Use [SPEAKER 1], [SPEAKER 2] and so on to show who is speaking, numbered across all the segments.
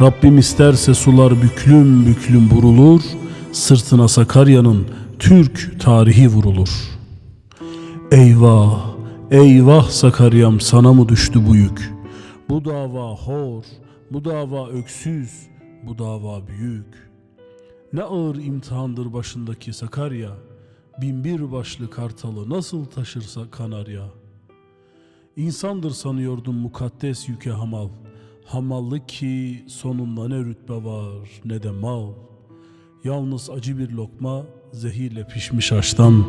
[SPEAKER 1] Rabbim isterse sular büklüm büklüm vurulur, sırtına Sakarya'nın Türk tarihi vurulur. Eyvah, eyvah Sakarya'm sana mı düştü bu yük? Bu dava hor, bu dava öksüz, bu dava büyük. Ne ağır imtihandır başındaki Sakarya, binbir başlı kartalı nasıl taşırsa Kanarya. İnsandır sanıyordum mukaddes yüke hamal, hamallık ki sonunda ne rütbe var ne de mal. Yalnız acı bir lokma zehirle pişmiş aştan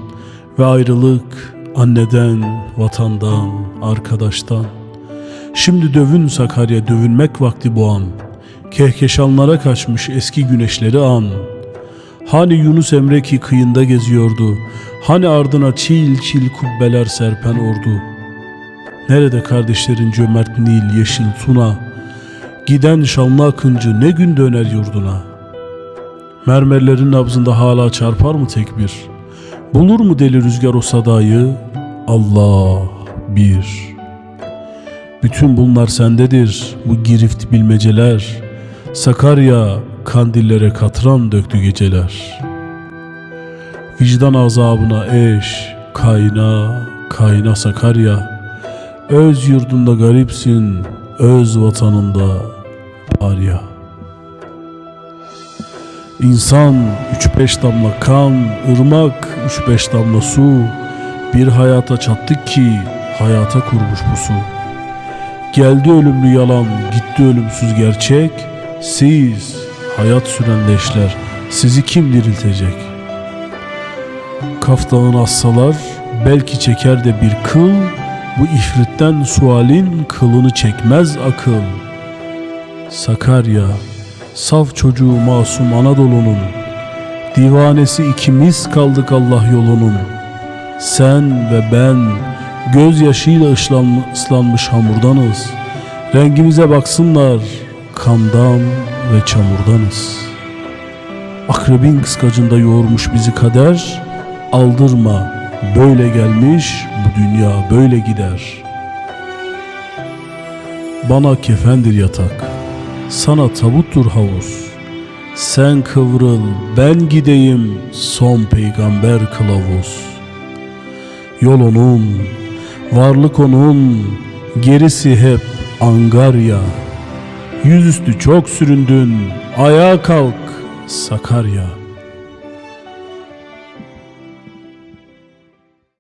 [SPEAKER 1] ve ayrılık anneden, vatandan, arkadaştan. Şimdi dövün Sakarya dövünmek vakti bu an. Kehkeşanlara kaçmış eski güneşleri an. Hani Yunus Emre ki kıyında geziyordu. Hani ardına çil çil kubbeler serpen ordu. Nerede kardeşlerin cömert Nil, yeşil Tuna? Giden şanlı akıncı ne gün döner yurduna? Mermerlerin nabzında hala çarpar mı tekbir? Bulur mu deli rüzgar o sadayı? Allah bir. Bütün bunlar sendedir bu girift bilmeceler. Sakarya kandillere katran döktü geceler. Vicdan azabına eş, kayna, kayna Sakarya. Öz yurdunda garipsin, öz vatanında arya. İnsan üç beş damla kan, ırmak üç beş damla su. Bir hayata çattık ki hayata kurmuş bu su. Geldi ölümlü yalan, gitti ölümsüz gerçek. Siz hayat süren leşler, sizi kim diriltecek? Kaftağın assalar belki çeker de bir kıl. Bu ifritten sualin kılını çekmez akıl. Sakarya, saf çocuğu masum Anadolu'nun. Divanesi ikimiz kaldık Allah yolunun. Sen ve ben gözyaşıyla ıslanm- ıslanmış hamurdanız. Rengimize baksınlar kandan ve çamurdanız. Akrebin kıskacında yoğurmuş bizi kader. Aldırma böyle gelmiş bu dünya böyle gider. Bana kefendir yatak, sana tabuttur havuz. Sen kıvrıl, ben gideyim, son peygamber kılavuz. Yol onun, varlık onun, gerisi hep angarya. Yüzüstü çok süründün, ayağa kalk Sakarya.''